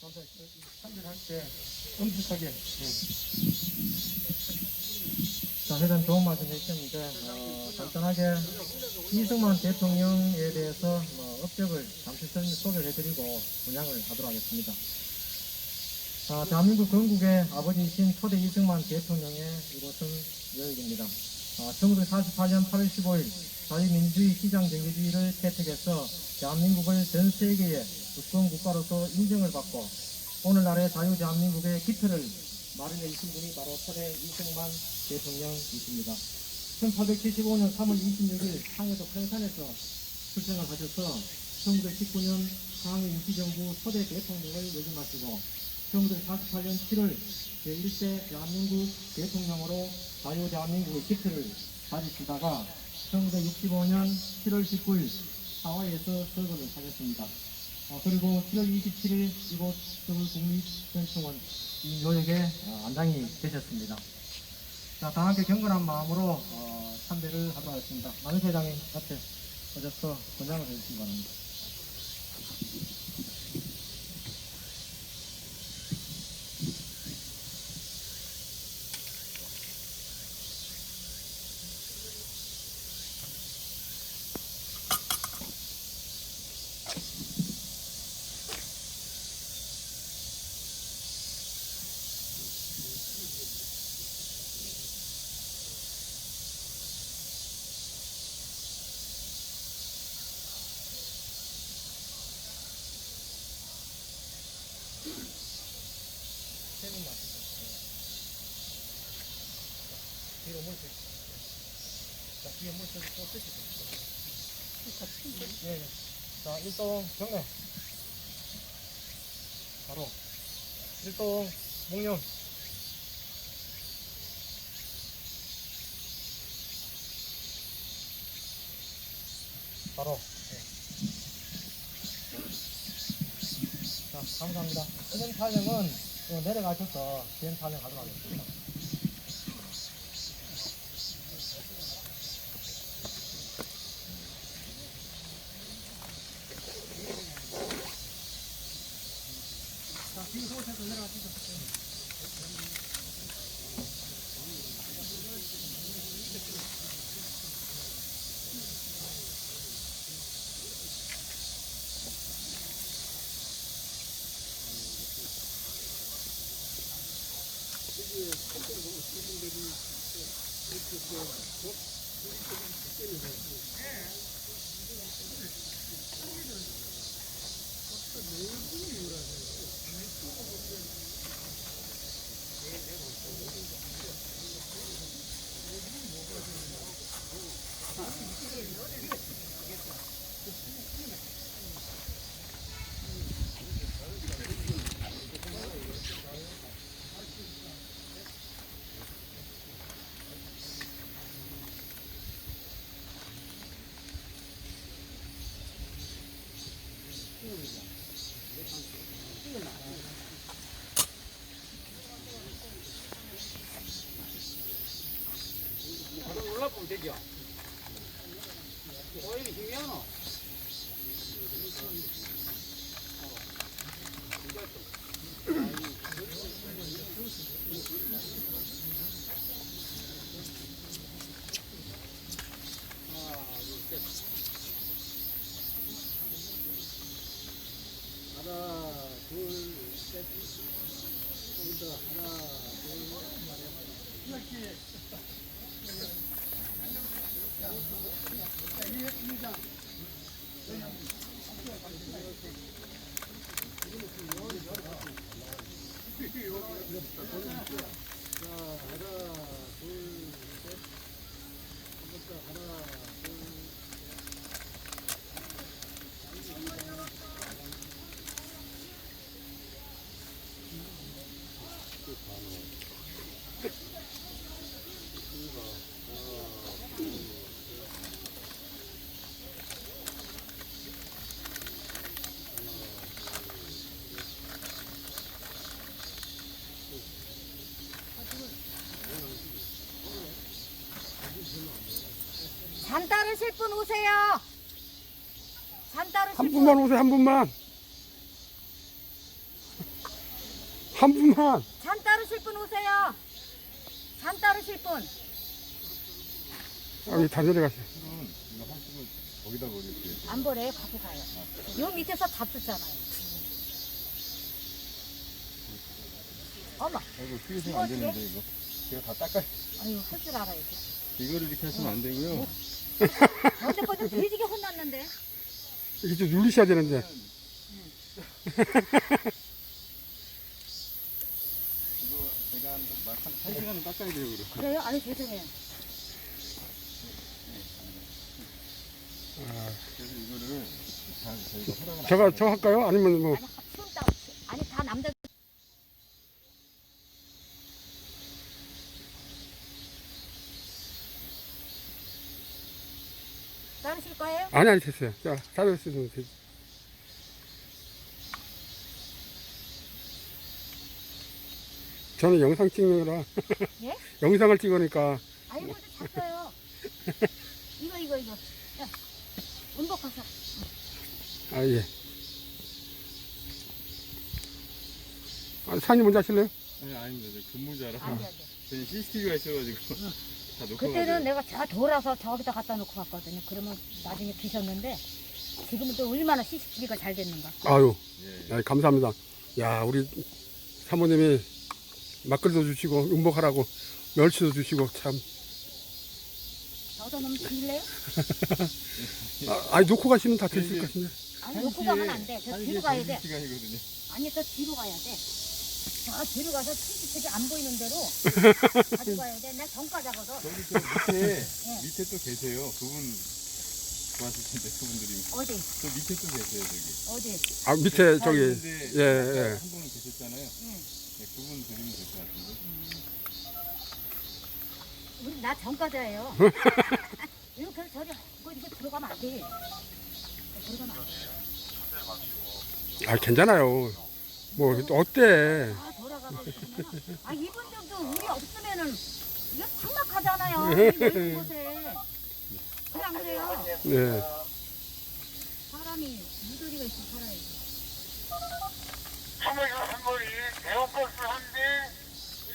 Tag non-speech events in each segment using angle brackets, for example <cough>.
참배할 때 엄숙하게. 예. 자, 회장 좋은 말씀 해주셨는데, 어, 간단하게 이승만 대통령에 대해서 뭐 업적을 잠시 좀 소개를 해드리고 분양을 하도록 하겠습니다. 아, 대한민국 건국의 아버지이신 초대 이승만 대통령의 이곳은 여역입니다. 아, 1948년 8월 15일 자유민주주의 시장정의주의를 채택해서 대한민국을 전 세계의 주권 국가로서 인정을 받고 오늘날의 자유 대한민국의 기틀을 마련해 주신 분이 바로 초대 이승만 대통령이십니다. 1875년 3월 26일 상해도 평산에서 출생을 하셔서 1919년 상해 임시정부 초대 대통령을 역임하시고 1948년 7월 제1대 대한민국 대통령으로 자유 대한민국의 기틀을 다지시다가 1965년 7월 19일 하와이에서 설거를 하셨습니다. 어, 그리고 7월 27일 이곳 서울 이 묘역에 어, 안장이 되셨습니다. 자, 다 함께 경건한 마음으로 어, 참배를 하도록 하겠습니다. 남희 회장님 앞에 오셔서 권장을 해주시기 바랍니다. 세분 맞으세요. 뒤로 물 쓰시죠. 자, 뒤에 물 쓰고 또 쓰시죠. 예, 예. 자, 일동 경례. 바로. 일동 목련. 바로. 진행 어, 내려가셔서 진행 촬영하도록 하겠습니다. 자, 뒤로 오셔서 내려가시죠. 바로 올라보면 되죠. 오일 이 희미하노? 하나, 잔 따르실 분 오세요. 잔 따르실 한 분. 분만 오세요, 한 분만. <laughs> 한 분만. 잔 따르실 분 오세요. 잔 따르실 분. 여기 다 내려가세요. 이거 거기다 버릴게요. 안 버려요. 갖고 가요. 요 밑에서 잡수잖아요. 어머, 아이고 휘우시면 안 되는데 이거. 제가 다 닦아. 아유, 할 줄 알아야지. 이거를 이렇게 하시면 안 되고요. 언제까지 돼지게 혼났는데. 이게 좀 눌리셔야 되는데. 이거 제가 한, 한, 한 시간은 닦아야 돼요, 그럼. 그래요? 아니, 죄송해요. 그래서 이거를 다 저희가 허락을 제가 저 할까요? 아니면 뭐 아니. 아니, 다 남자. 따르실 거예요? 아니 아니 됐어요. 자 사료 쓰면 되지. 저는 영상 찍느라 <laughs> 예? 영상을 찍으니까 아이고, 저 잤어요. <laughs> 이거, 이거, 이거. 야, 운복하사. 아 예. 아, 사장님 먼저 하실래요? 아니, 아닙니다. 저 근무자라. 안 돼, 안 돼. 저희 CCTV가 있어가지고 다 놓고 그때는. 내가 저 돌아서 저기다 갖다 놓고 갔거든요. 그러면 나중에 드셨는데 지금은 또 얼마나 CCTV가 잘 됐는가. 아유 예. 아, 감사합니다. 야 우리 사모님이 막걸리도 주시고 음복하라고 멸치도 주시고 참. 저도 너무 드릴래요? <laughs> 아, 아니 놓고 가시면 다 드실 것 같은데. 아니 놓고 가면 안 돼. 저한 뒤로 가야 돼. 점심시간이거든요. 아니 저 뒤로 가야 돼. 저 뒤로 가서 CCTV 안 보이는 대로 <laughs> 가져가야 돼. 내 정가자거든. 저기 저 밑에 예. <laughs> 밑에 또 계세요. 그분 좋아하실 텐데 그분들이 어디? 저 밑에 또 계세요 저기. 어디? 아 밑에 저기 있는데 예, 예. 한분 계셨잖아요. 응. 네, 그분 드리면 될 것 같은데. 우리 나 정가자예요. 이렇게 저리 뭐 이렇게 들어가면 안 돼. 들어가면 안 돼. 아 괜찮아요. 뭐 어때? 아돌 아 이분들도 우리 없으면은 이거 삭막하잖아요. 이 넓은 곳에. 그래 안 그래요? 네. 사람이 유도리가 있어 살아야지. 선물이 선물이 에어버스 한대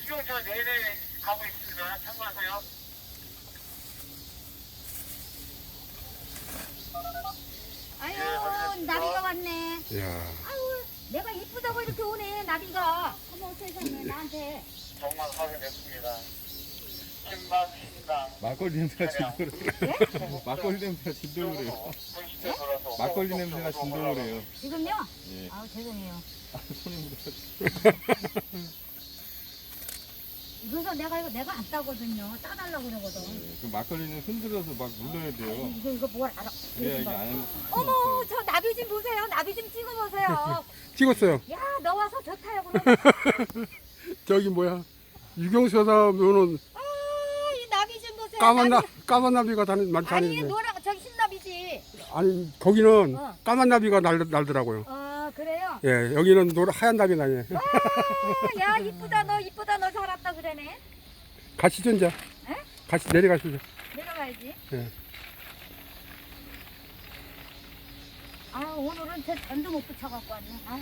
수용차 내내 가고 있습니다. 참고하세요. 아유 나비가 왔네. 야. 내가 이쁘다고 이렇게 오네 나비가. 어머 세상에 나한테. 정말 확인했습니다. 신방 신당 막걸리 냄새가 진동을 해요. 예? 막걸리 냄새가 진동을 해요. 돌아서 막걸리 냄새가 진동을 해요. 지금요? 예. 아우 죄송해요. 손에 묻어. <laughs> 그래서 내가 이거 내가 안 따거든요. 따달라고 그러거든. 예. 그 막걸리는 흔들어서 막 눌러야 돼요. 이거 이거 뭘 알아? 그래야 이게 안 어머 저 나비 좀 보세요. 나비 좀 찍어보세요. <laughs> 찍었어요. 야너 와서 좋다요 그럼. <laughs> 저기 뭐야 유경수 여사면은 아이 나비 좀 보세요. 까만 나 나비. 까만 나비가 다니 많이 아니 다니는데 노라 저기 흰나비지. 아니 거기는 어. 까만 나비가 날 날더라고요. 아 그래요? 예 여기는 노라 하얀 나비 다녀. 아, 야 이쁘다 너 이쁘다 너 살았다 그러네. 가시죠 이제. 같이 내려가시죠. 내려가야지. 예. 아 오늘은 제 전도 못 붙여갖고 왔네. 아.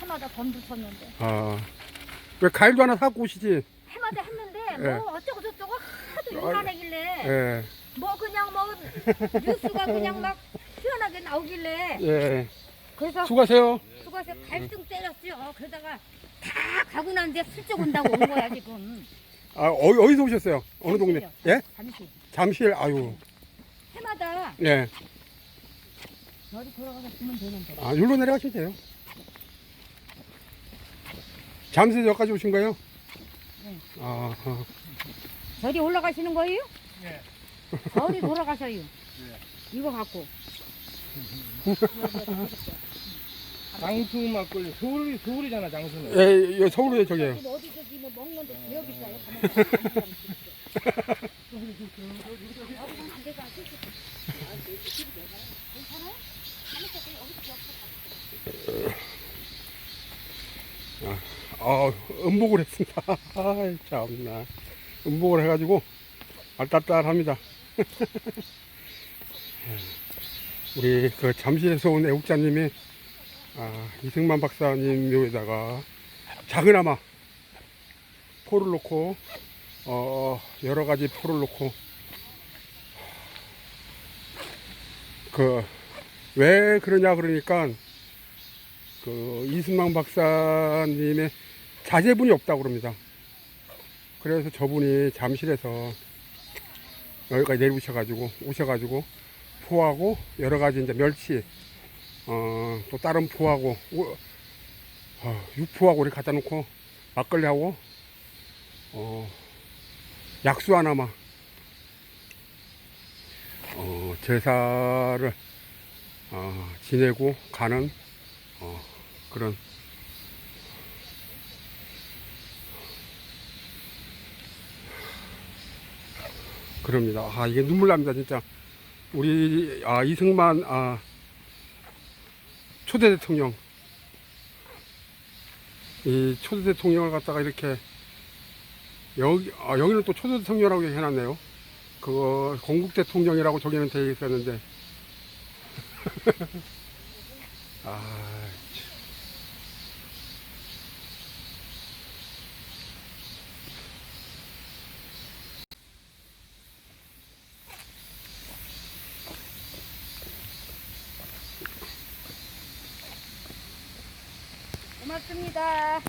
해마다 번 붙였는데 아 왜 과일도 하나 사고 오시지. 해마다 했는데 예. 뭐 어쩌고 저쩌고 하도 요란하길래 예 뭐 그냥 뭐 <laughs> 뉴스가 그냥 막 시원하게 나오길래 예. 그래서 수고하세요. 수고해서 갈등 때렸죠. 그러다가 다 가고 난데 슬쩍 온다고 온 거야 지금. 아 어, 어디서 오셨어요? 어느 동네? 잠실이요. 예? 잠시 잠실. 아유 해마다 예. 열이 돌아가서 주면 되는데. 아 여기로 내려가시면 돼요. 잠실 여기까지 오신 거예요? 네. 아, 아. 저리 올라가시는 거예요? 네. 저리 돌아가셔요. 이거 갖고. <laughs> 장수 막걸리 서울 서울이잖아 장수는. 예, 예, 서울에 저기요. 지금 어디 저기 뭐 먹는데 안 되고 안 되고. 괜찮아요? 아, 음복을 했습니다. <laughs> 아이, 참나. 음복을 해가지고, 알딸딸합니다. <laughs> 우리 그 잠실에서 온 애국자님이 아, 이승만 박사님 묘에다가 작은아마 포를 놓고 어, 여러 가지 포를 놓고 그 왜 그러냐 그러니까 그 이승만 박사님의 자제분이 없다고 그럽니다. 그래서 저분이 잠실에서 여기까지 내려오셔가지고 오셔가지고 포하고 여러 가지 이제 멸치 어, 또 다른 포하고 우- 어, 육포하고 이렇게 갖다 놓고 막걸리하고 어, 약수 하나만 어, 제사를 어, 지내고 가는 어, 그런 그럽니다. 아 이게 눈물 납니다 진짜. 우리 아 이승만 아 초대 대통령 이 초대 대통령을 갖다가 이렇게 여기 아 여기는 또 초대 대통령이라고 해놨네요. 그거 건국 대통령이라고 저기는 되어 있었는데 <laughs> 아 고맙습니다.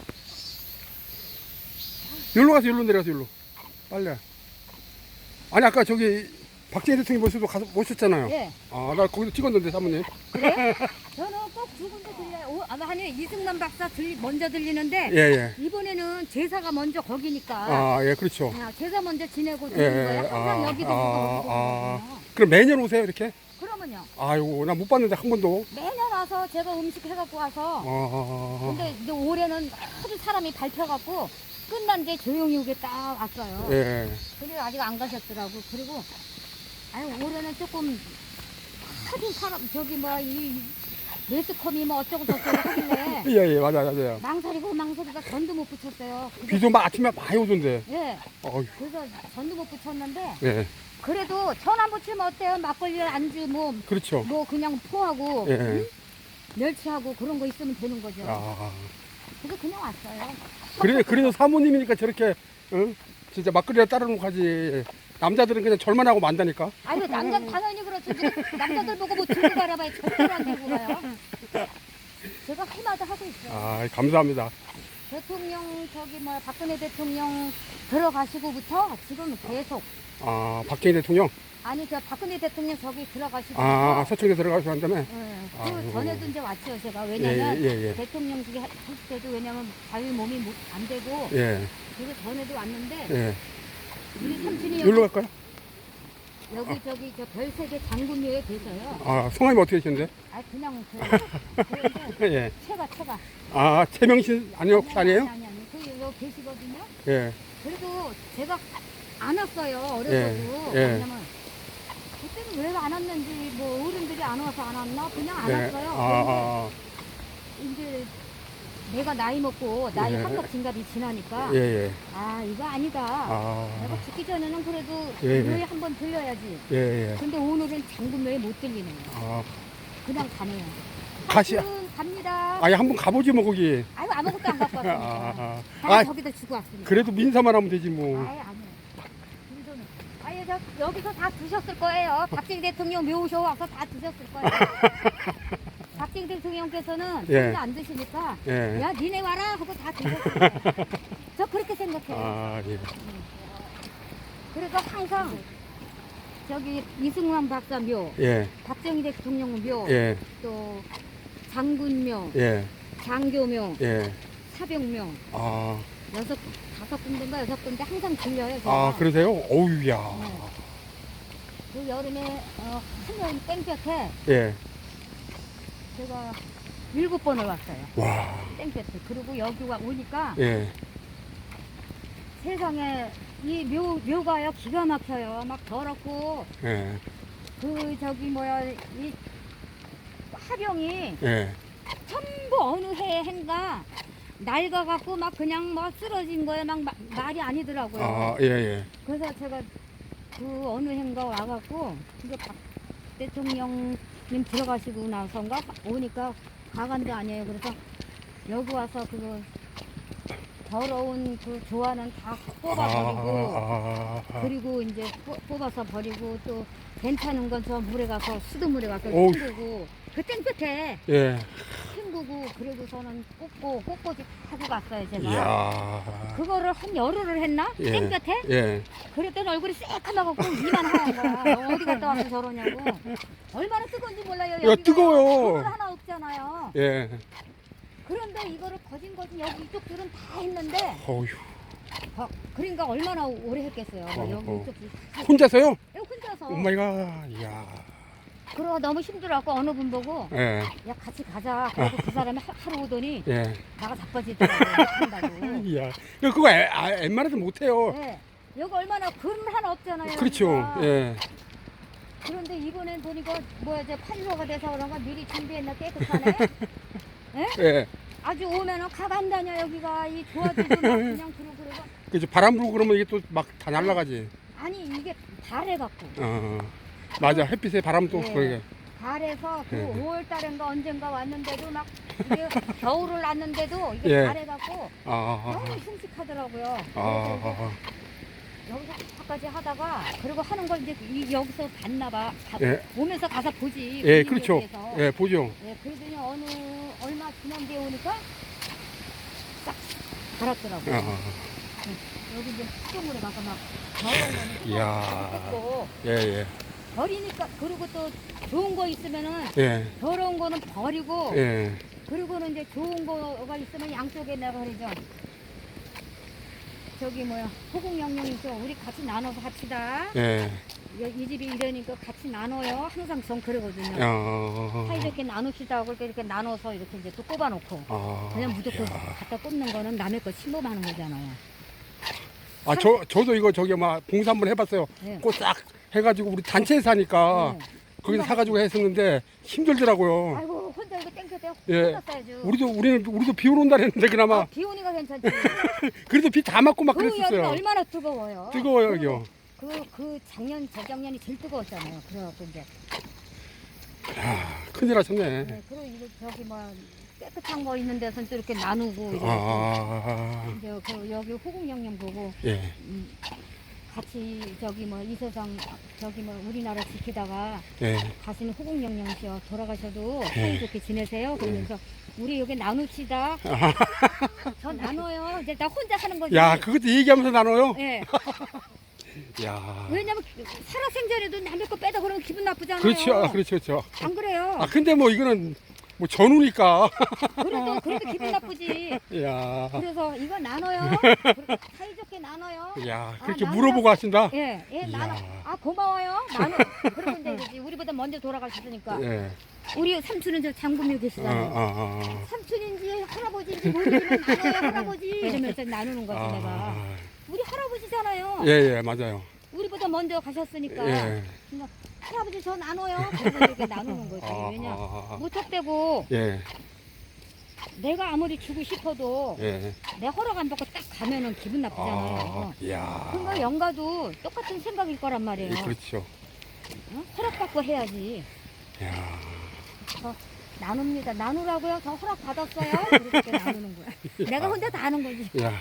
여기로 가서 여기로 내려가서 여기로 빨리 아니 아까 저기 박정희 대통령 모습도 가서 모셨잖아요. 예. 아나 거기서 찍었는데 사모님. <laughs> 저는 꼭두 군데 들려요. 오, 아마 아니 이승만 박사 들리, 먼저 들리는데 예 예. 이번에는 제사가 먼저 거기니까 아 예 그렇죠. 아, 제사 먼저 지내고 예, 드리는 거예요. 항상 아, 여기도 아, 아. 거거든요. 그럼 매년 오세요 이렇게? 그러면요. 아이고 나 못 봤는데 한 번도. 매년 와서 제가 음식 해갖고 와서 아, 근데 이제 올해는 하도 사람이 밟혀갖고 끝난 뒤에 조용히 오게 딱 왔어요. 예. 근데 아직 안 가셨더라고. 그리고 아니 올해는 조금 하도 사람 저기 뭐이 매스컴이 뭐 어쩌고 저쩌고 하길래 예 예 <laughs> 맞아요 맞아요. 망설이고 망설이가 전도 못 붙였어요. 그래서- 비도 막 아침에 많이 오던데. 예. 어휴. 그래서 전도 못 붙였는데 예. 그래도 전 안 붙이면 어때요? 막걸리 안주 뭐 뭐 그렇죠. 그냥 포하고 예. 응? 멸치하고 그런 거 있으면 되는 거죠. 아. 그래서 그냥 왔어요. 그래 그래도 사모님이니까 저렇게 응? 진짜 막걸리에 따르는 가지. 남자들은 그냥 절만 하고 만다니까. 아유 남자 당연히 그렇죠. 지금 남자들 보고 뭐 들고 가라봐야 절대로 안 들고 가요. 제가 해마다 하고 있어요. 아 감사합니다. 대통령 저기 뭐 박근혜 대통령 들어가시고부터 지금 계속 아 박정희 대통령. 아니 저 박근혜 대통령 저기 들어가시고 아 서청에 들어가서 한 다음에. 예, 그 아이고. 전에도 이제 왔죠 제가 예, 왜냐면 예, 예. 대통령직에 할 때도 왜냐면 자유 몸이 못- 안 되고 예. 그래서 전에도 왔는데 예. 우리 삼촌이 여기로 여기, 갈까요? 여기 저기 저 별세계 장군묘에 계셔요. 아 성함이 어떻게 되시는데? 아 그냥 그 <laughs> 그런데 예. 채가 채가 아 최명신 아니 혹시 아니에요? 아니 아니 그 여기 계시거든요. 예. 그래도 제가 안 왔어요 어려서도 예, 예. 왜냐면 왜 안 왔는지 뭐 어른들이 안 와서 안 왔나 그냥 안 예. 왔어요. 아, 근데 이제 내가 나이 먹고 나이 예. 한갑 진갑이 지나니까 예, 예. 아 이거 아니다. 아, 내가 죽기 전에는 그래도 예, 예. 한번 들려야지. 예, 예. 근데 오늘은 장군묘에 못 들리네요. 아, 그냥 가네요. 가시, 삼촌 갑니다. 아니, 한번 가보지, 뭐, 거기. 아유 아무것도 안 갖고 아, 왔습니다. 아, 아, 아, 저기다 주고 왔습니다. 그래도 민사만 하면 되지, 뭐. 아예 저 여기서 다 드셨을 거예요. <laughs> 박정희 대통령 묘쇼 와서 다 드셨을 거예요. <laughs> 박정희 대통령께서는 예. 별로 안 드시니까 예. 야 니네 와라 하고 다 드셨을 거예요. <laughs> 저 그렇게 생각해요. 아, 예. 그래서 항상 저기 이승만 박사 묘, 예, 박정희 대통령 묘, 예, 또 장군묘, 예, 장교묘, 예. 사병묘 아, 여섯 다섯 군데인가 여섯 군데 항상 들려요. 제가. 아, 그러세요? 어우, 야. 그 여름에 어, 한여름 땡볕에 예. 제가 일곱 번을 왔어요. 와, 땡볕에. 그리고 여기 와 오니까 예. 세상에 이 묘, 묘가요 기가 막혀요. 막 더럽고 예, 그 저기 뭐야 이 화병이 예. 전부 어느 해에 한가 낡아갖고 막 그냥 뭐 쓰러진 거에 막 마- 말이 아니더라고요. 아, 예, 예. 그래서 제가 그 어느 해인가 와갖고 이거 박 대통령님 들어가시고 나서인가 오니까 가관도 아니에요. 그래서 여기 와서 그거 더러운 그 조화는 다 뽑아 버리고 아, 아, 그리고 이제 뽑- 뽑아서 버리고 또 괜찮은 건 저 물에 가서 수돗물에 가서 어우. 헹구고 그 땡볕에 예. 헹구고 그러고서는 꽂고 꽂고지 하고 갔어요 제가 이야. 그거를 한 열흘을 했나? 예. 땡볕에? 예. 그랬더니 얼굴이 새카마고 이만 하얀 거야 어디 갔다 와서 저러냐고 얼마나 뜨거운지 몰라요 여기가 뜨거워요. 하나 없잖아요 예. 그런데 이거를 거진거진 여기 이쪽들은 다 했는데 어휴. 어, 그러니까 얼마나 오래 했겠어요 어, 여기 어. 이쪽 혼자서요? 혼자서 오 마이 갓. 이야. 그러고 너무 힘들어갖고 어느 분 보고 예. 야 같이 가자 그래서 그 사람이 하- 하루 오더니 예. 나가 자빠지더라고 <laughs> 한다고 이야. 그거 애, 아, 웬만해서 못해요. 네. 여기 얼마나 금 하나 없잖아요 그렇죠. 여기가. 예. 그런데 이번엔 보니까 뭐야 이제 8호가 돼서 그런가 미리 준비했나 깨끗하네 <laughs> 예. 아주 오면은 가간다냐 여기가 이 조화들도 막 그냥 <laughs> 그러고 그러고 그죠. 바람 불고 그러면 이게 또 막 다 날아가지. 아니 이게 발해 갖고 어. 맞아. 햇빛에 바람도 예. 그러게. 발해서 그 예. 5월 달인가 언젠가 왔는데도 막 이게 <laughs> 겨울을 났는데도 이게 예. 발해갖고 아. 너무 흉측하더라고요. 아. 아. 이제 여기서 까지 하다가 그리고 하는 걸 이제 이- 여기서 봤나 봐. 가- 예. 오면서 가서 보지. 예, 그렇죠. 대해서. 예, 보죠. 예, 그러더니 어느 얼마 지난 뒤에 오니까 싹 갈았더라고요. 아. 여기 이제 수돗물에 가서 막 더러운 이야. 거는 고 예, 예. 버리니까 그리고 또 좋은 거 있으면은 예. 더러운 거는 버리고 예. 그리고는 이제 좋은 거가 있으면 양쪽에 그러죠. 저기 뭐야 호국영령 있죠. 우리 같이 나눠서 합시다. 예. 여- 이 집이 이러니까 같이 나눠요. 항상 전 그러거든요. 아. 사이좋게 나눕시다 하고 이렇게, 이렇게 나눠서 이렇게 이제 또 꼽아놓고 아. 그냥 무조건 갖다 꽂는 거는 남의 거 침범하는 거잖아요. 아, 저, 저도 이거 저기 막 봉사 한번 해봤어요. 네. 그거 싹 해가지고 우리 단체에 사니까 네. 거기서 사가지고 했었는데 힘들더라고요. 아이고 혼자 이거 땡겨대 예. 혼자. 우리도, 우리는, 우리도 비 오는 날 했는데 그나마 아, 비 오니까 괜찮지. <laughs> 그래도 비 다 맞고 막 그 여름에 그랬었어요. 얼마나 뜨거워요. 뜨거워요, 여기요. 그, 그 작년, 재작년이 제일 뜨거웠잖아요. 그래갖고 이제. 아, 큰일 하셨네. 네, 그리고 이거 저기 뭐 깨끗한 거 있는 데서는 또 이렇게 나누고. 이렇게. 아, 이제 그 여기 호국영령 보고 예. 음, 같이 저기 뭐 이 세상 저기 뭐 우리나라 지키다가 예. 가시는 호국영령이요 돌아가셔도 네. 사이좋게 지내세요 그러면서 우리 여기 나눕시다 <laughs> 저 나눠요 이제 나 혼자 하는 거지 야, 그것도 얘기하면서 나눠요? 예. <laughs> 야. 왜냐면 살아생전에도 남의 거 빼다 그러면 기분 나쁘잖아요 그렇죠. 아, 그렇죠. 그렇죠. 안 그래요 아, 근데 뭐 이거는 뭐 전우니까. 그래도 그래도 기분 나쁘지 야. 그래서 이거 나눠요 사이좋게 나눠요 야, 아, 그렇게 나는- 물어보고 하신다? 예, 예, 이야. 나눠. 아, 고마워요. 나눠. 그러고 이제 이제 우리보다 먼저 돌아가셨으니까. 예. 우리 삼촌은 저 장군묘 아, 계시잖아요. 아, 아. 삼촌인지 할아버지인지 모르지만 나눠요, 할아버지. 이러면서 나누는 거지, 내가. 아, 우리 할아버지잖아요. 예, 예, 맞아요. 우리보다 먼저 가셨으니까. 예. 그냥 할아버지 저 나눠요. 그래서 이렇게 나누는 거지. 아, 왜냐. 아, 무턱대고 예, 내가 아무리 주고 싶어도 예. 내 허락 안 받고 딱 가면은 기분 나쁘잖아요. 아, 야. 그러니까 영가도 똑같은 생각일 거란 말이에요. 예, 그렇죠. 어? 허락 받고 해야지. 야. 나눕니다. 나누라고요? 저 허락 받았어요? 그렇게 나누는 거야. <laughs> 내가 혼자 다 하는 거지. 야.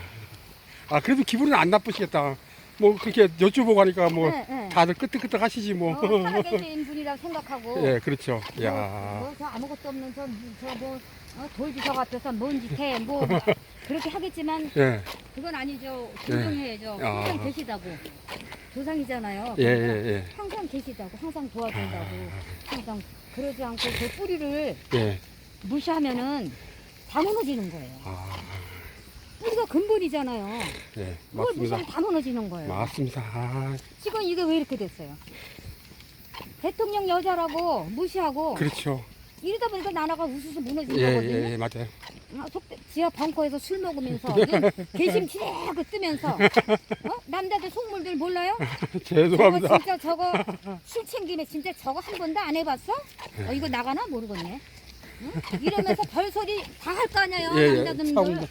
아, 그래도 기분은 안 나쁘시겠다. 뭐, 그렇게 여쭈보고 하니까 뭐, 네, 네. 다들 끄떡끄떡 하시지 뭐. 어, 살아계신 <laughs> 분이라 생각하고. 예, 그렇죠. 뭐, 야. 뭐, 저 아무것도 없는 저, 저 뭐, 어, 돌비석 앞에서 뭔 짓 해, 뭐, 뭐. <laughs> 그렇게 하겠지만, 예, 그건 아니죠. 존중해야죠. 아. 항상 계시다고. 조상이잖아요. 예, 그러니까 예, 예. 항상 계시다고. 항상 도와준다고. 아. 항상 그러지 않고 그 뿌리를 예. 무시하면은 다 무너지는 거예요. 아, 뿌리가 근본이잖아요. 예. 그걸 맞습니다. 무시하면 다 무너지는 거예요. 맞습니다. 아, 지금 이게 왜 이렇게 됐어요? 대통령 여자라고 무시하고 그렇죠. 이러다 보니까 나라가 우수수 무너진 예, 거거든요. 예, 예, 맞아요. 아, 속대- 지하 벙커에서 술 먹으면서 <laughs> 눈 개심 치레고 뜨면서 어? 남자들 속물들 몰라요? <laughs> 저거 죄송합니다. 진짜 저거 술 챙김에 진짜 저거 한 번도 안 해봤어? 어, 이거 나가나 모르겠네. 응? 이러면서 별소리 다 할 거 아니에요 예, 예. 남자들. 참다.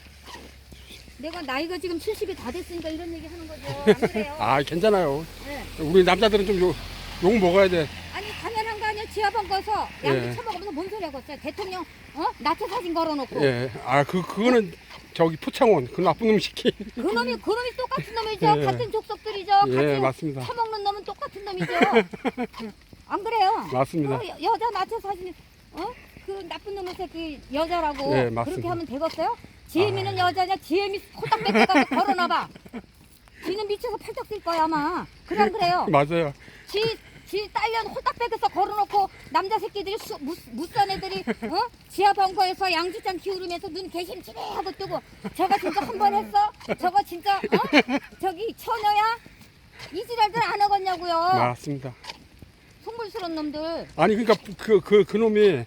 내가 나이가 지금 70이 다 됐으니까 이런 얘기 하는 거죠. 안 <laughs> 그래요? 아, 괜찮아요. 네. 우리 남자들은 좀 욕, 욕 먹어야 돼. 아니 당연한 거 아니야 지하방 거서 양주 예. 처먹으면서 뭔 소리 하고 있어요? 대통령 어? 나체 사진 걸어놓고 예. 아, 그, 그거는 저기 포창원, 그 나쁜 놈 시키. 그놈이 그놈이 똑같은 놈이죠. 예. 같은 족속들이죠. 예, 같이 맞습니다. 처먹는 놈은 똑같은 놈이죠. <laughs> 안 그래요? 맞습니다. 어, 여- 여자 나체 사진 어? 그 나쁜 놈의 새끼 여자라고 예, 맞습니다. 그렇게 하면 되겠어요? 지혜미는 여자냐? 지혜미 홀딱 뺏겨가서 걸어놔봐. 지는 미쳐서 팔딱 뛸 거야 아마. 그래 안 그래요? <laughs> 맞아요. 지, 지 딸년 홀딱 뺏겨서 걸어놓고 남자 새끼들이 수, 무, 무싼 애들이 어? 지하 벙커에서 양주장 키우면서 눈 개심치레 하고 뜨고 저거 진짜 한 번 했어? 저거 진짜 어? 저기 처녀야? 이 지랄들 안 하겠냐고요 맞습니다. 속물스러운 놈들 아니, 그러니까 그, 그, 그 놈이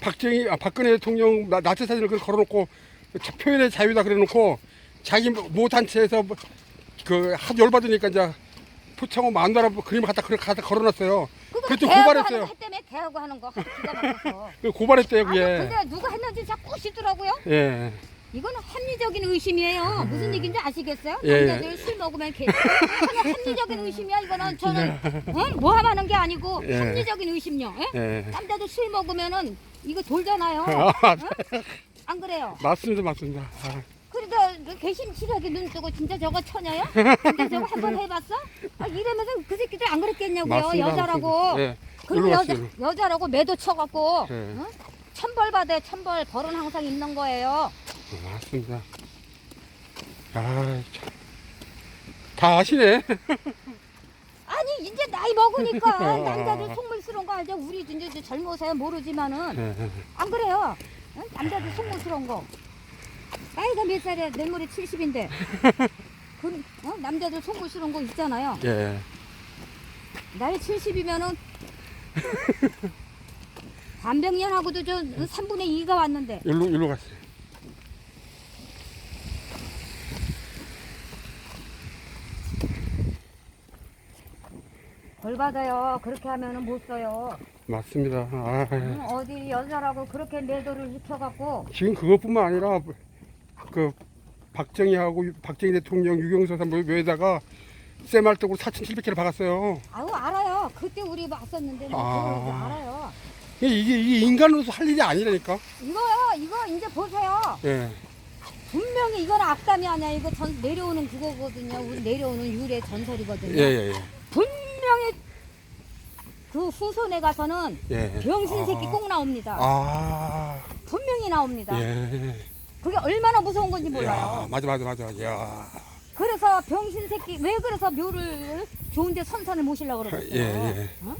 박정희, 아, 박근혜 대통령 나, 나체 사진을 그 걸어놓고 자- 표현의 자유다 그래놓고 자기 모 단체에서 뭐그 열받으니까 이제 포창원 만나라 그림을 갖다, 그래- 갖다 걸어놨어요. 그거 그랬더니 대하고 고발했어요. 하는 거 했다며 대하고 하는 거 기가 막혀서 <laughs> 그 고발했대요, 아니 그게. 근데 누가 했는지 자꾸 시더라고요 예. 이거는 합리적인 의심이에요. 무슨 얘기인지 아시겠어요? 예, 남자들 술 먹으면 개. 합리적인 의심이야. 이거는 저는 <laughs> 응? 모함하는 게 아니고 예. 합리적인 의심요. 예? 예. 남자들 술 먹으면은 이거 돌잖아요. <laughs> 아, 응? 안 그래요? 맞습니다, 맞습니다. 아, 그러니까 그 개심치레하게 눈 뜨고 진짜 저거 처녀야? 진짜 저거 한 번 해봤어? 아, 이러면서 그 새끼들 안 그랬겠냐고요. 맞습니다. 여자라고. 맞습니다. 예. 그리고 여자. 여자라고 매도 쳐갖고 예. 응? 천벌 받아 천벌 벌은 항상 있는 거예요. 어, 맞습니다. 아, 참. 다 아시네. <laughs> 아니 이제 나이 먹으니까 <laughs> 남자들 속물스러운 거 알죠? 우리 이제 젊어서야 모르지만은 예. 안 그래요? 응? 남자들 속물스러운 거. 나이가 몇 살이야? 내일모레 70인데. <laughs> 그, 어? 남자들 속물스러운 거 있잖아요. 예. 나이 70이면은 <laughs> 반백년하고도 저 3분의 2가 왔는데 일로, 일로 갔어요. 벌 받아요. 그렇게 하면은 못 써요. 맞습니다. 아, 응? 어디 여자라고 그렇게 매도를 시켜갖고 지금 그것뿐만 아니라 그 박정희하고 유- 박정희 대통령 유경수 산 묘에다가 쇠말뚝으로 4,700개를 박았어요. 아우 알아요. 그때 우리 왔었는데 뭐 아. 그거 알아요. 이게, 이게 인간으로서 할 일이 아니라니까. 이거요, 이거 이제 보세요. 예. 분명히 이건 악담이 아니야. 이거 전 내려오는 그거거든요. 우리 내려오는 유래 전설이거든요. 예, 예, 분명히 그 후손에 가서는 예. 예. 병신 새끼 아. 꼭 나옵니다. 아, 분명히 나옵니다. 예. 그게 얼마나 무서운 건지 야, 몰라요. 맞아, 맞아, 맞아. 야. 그래서 병신 새끼 왜 그래서 묘를 좋은데 선산을 모시려고 그러겠어요. 예, 예. 어?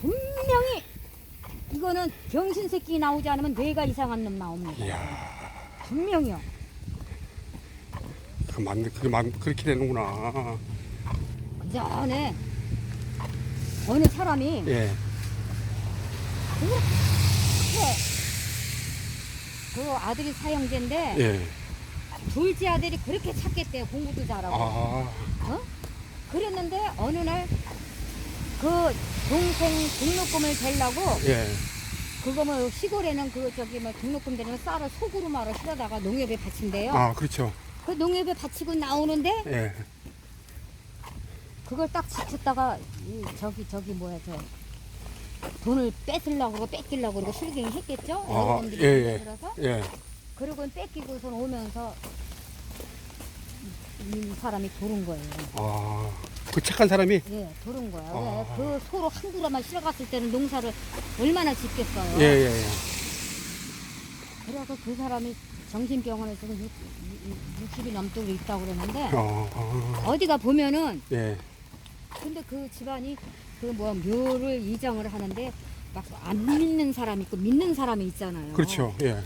분명히 이거는 병신 새끼 나오지 않으면 뇌가 이상한 놈 나옵니다. 이야, 분명히요. 그 만, 그게 만, 그렇게 되는구나. 그 전에 어느 사람이 예. 그렇게 그 아들이 사형제인데 예. 둘째 아들이 그렇게 찾겠대요 공부도 잘하고 아, 그랬는데 어느 날 그 동생 등록금을 대려고 예. 그거 뭐 시골에는 그 저기 뭐 등록금 대는 쌀을 속으로 말아 실어다가 농협에 바친대요 아, 그렇죠. 그 농협에 바치고 나오는데 예. 그걸 딱 지켰다가 이 저기 저기 뭐야 저 돈을 뺏으려고 그러고 뺏기려고 그러고 실갱이 했겠죠 아, 여러분들이 예, 예. 들어서 예. 그리고 뺏기고선 오면서 이 사람이 돌은 거예요. 아, 그 착한 사람이? 예, 돌은 거야. 아. 왜? 그 소로 한 그루만 실어갔을 때는 농사를 얼마나 짓겠어요. 예, 예, 예. 그래서 그 사람이 정신병원에 지금 60이 넘도록 있다고 그러는데 어, 어, 어디가 보면은 예. 근데 그 집안이 그뭐 묘를 이장을 하는데 막 안 믿는 사람이 있고 믿는 사람이 있잖아요. 그렇죠. 예.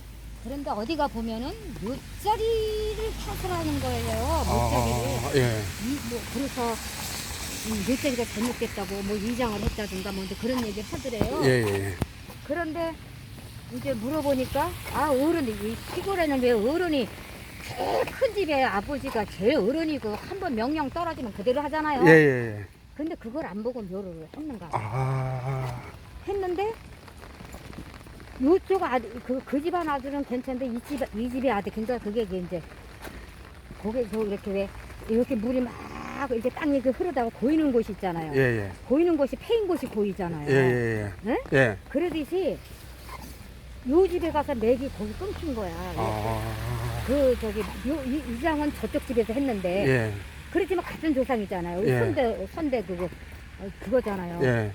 그런데 어디가 보면은 묘자리를 탓을 하는 거예요. 묘자리를. 아, 예. 이, 뭐, 그래서, 이 묘자리가 잘못됐다고, 뭐, 이장을 했다든가, 뭐, 이제 그런 얘기를 하더래요. 예, 예. 그런데, 이제 물어보니까, 아, 어른이, 이 시골에는 왜 어른이, 제일 큰 집에 아버지가 제일 어른이고, 한 번 명령 떨어지면 그대로 하잖아요. 예, 예, 예. 근데 그걸 안 보고 묘를 했는가. 봐. 아, 했는데, 요쪽 아들, 그, 그 집안 아들은 괜찮은데, 이 집, 이 집의 아들, 그러니까 그게 이제, 거기, 저 이렇게 왜, 이렇게 물이 막딱 이렇게 땅이 그 흐르다가 보이는 곳이 있잖아요. 예, 예. 보이는 곳이 패인 곳이 보이잖아요. 예, 예, 네? 예. 예. 그러듯이 요 집에 가서 맥이 거기 끊긴 거야. 아, 그 저기 요, 이, 이장은 저쪽 집에서 했는데 예, 그렇지만 같은 조상이잖아요. 예. 선대 선대 그거 어, 그거잖아요. 예.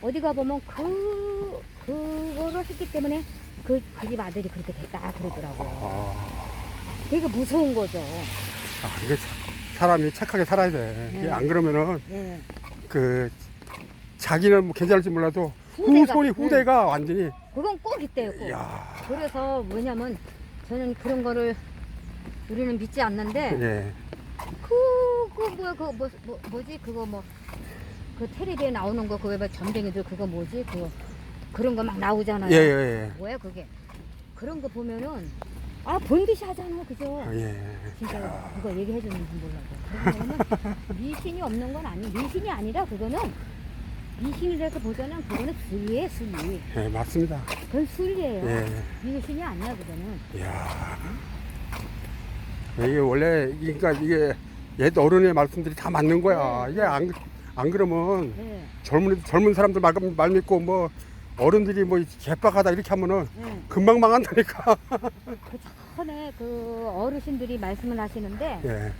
어디 가 보면 그 그거를 했기 때문에 그그집 아들이 그렇게 됐다 그러더라고요. 아, 되게 무서운 거죠. 아, 이게 사- 사람이 착하게 살아야 돼. 이게 네. 안 그러면은 예. 그 자기는 뭐 괜찮을지 몰라도 후대가- 후손이 후대가 완전히 그건 꼭 있대요. 꼭. 야, 그래서 뭐냐면 저는 그런 거를 우리는 믿지 않는데 예, 그, 그 뭐야 그 뭐, 뭐 뭐지 그거 뭐그 텔레비에 나오는 거 그거 왜 전쟁이들 그거 뭐지 그거 그런 거 막 나오잖아요. 예, 예, 뭐야 그게 그런 거 보면은 아 본듯이 하잖아 그죠? 예. 예. 진짜 그거 얘기해 줬는지 몰라도 그러면은 <laughs> 미신이 없는 건 아니 미신이 아니라 그거는 미신이라서 보자면 그거는 술이에요 술이 예, 맞습니다. 그건 술이에요 예. 미신이 아니야 그거는 이야. 이게 원래, 그러니까 이게 옛 어른의 말씀들이 다 맞는 거야. 네. 이게 안, 안 그러면 네, 젊은, 젊은 사람들 말, 말 믿고 뭐 어른들이 뭐 개빡하다 이렇게 하면은 네. 금방 망한다니까. <laughs> 그 전에 그 어르신들이 말씀을 하시는데 예,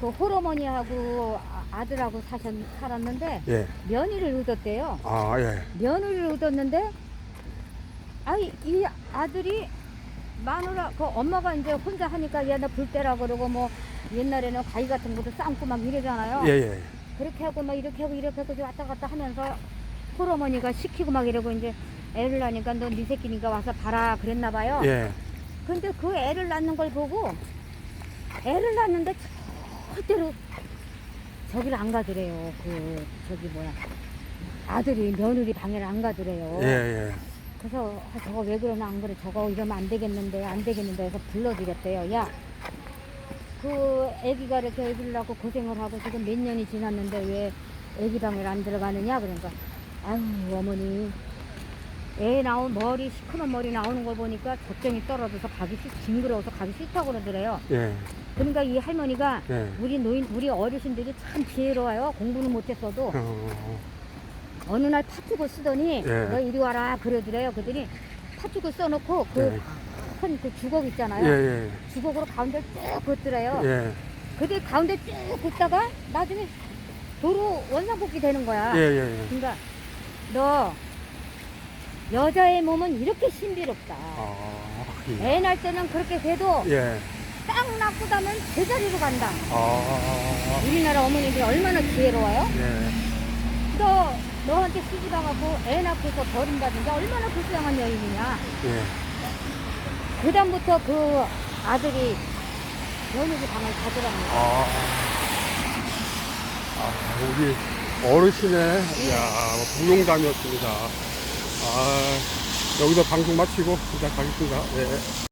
그 홀어머니하고 아- 아들하고 사셨, 살았는데 예. 며느리를 얻었대요 아, 예. 며느리를 얻었는데 아이 이 아들이 마누라 그 엄마가 이제 혼자 하니까 얘나 불때라 그러고 뭐 옛날에는 가위 같은 것도 삶고 막 이러잖아요. 예, 예. 그렇게 하고 막 이렇게 하고 이렇게 하고 왔다 갔다 하면서 홀어머니가 시키고 막 이러고 이제 애를 낳으니까 너 네 새끼니까 와서 봐라 그랬나 봐요. 예. 근데 그 애를 낳는 걸 보고 애를 낳는데 절대로 저기를 안 가더래요. 그 저기 뭐야 아들이 며느리 방에를 안 가더래요. 예, 예. 그래서 아, 저거 왜 그러나 안 그래. 저거 이러면 안 되겠는데 안 되겠는데 해서 불러드렸대요. 야 그 애기가 이렇게 애기를 낳고 고생을 하고 지금 몇 년이 지났는데 왜 애기 방을 안 들어가느냐 그러니까. 아유 어머니. 애 나온 머리 시커먼 머리 나오는 걸 보니까 적정이 떨어져서 가기 싫 징그러워서 가기 싫다고 그러더래요. 예. 그러니까 이 할머니가 예. 우리 노인 우리 어르신들이 참 지혜로워요. 공부는 못했어도. 어, 어느 날 팥죽을 쓰더니 예. 너 이리 와라 그러더래요. 그러더니 팥죽을 써놓고 그 예. 큰그 주걱 예, 있잖아요. 예. 주걱으로 가운데 쭉 긋더래요. 예. 근데 가운데 쭉 긋다가 나중에 도로 원상복귀 되는 거야. 예, 예, 예. 그러니까 너 여자의 몸은 이렇게 신비롭다. 아, 예. 애날 때는 그렇게 돼도 예. 딱 낳고 가면 제자리로 간다. 아, 우리나라 어머니들이 얼마나 지혜로워요? 예. 너 너한테 시집와갖고 애 낳고서 버린다든지 얼마나 불쌍한 여인이냐. 예. 그 다음부터 그 아들이 며느리 방을 가더랍니다. 아, 아 우리 어르신의 야 무용담이었습니다. 아, 여기서 방송 마치고 이제 가겠습니다. 예.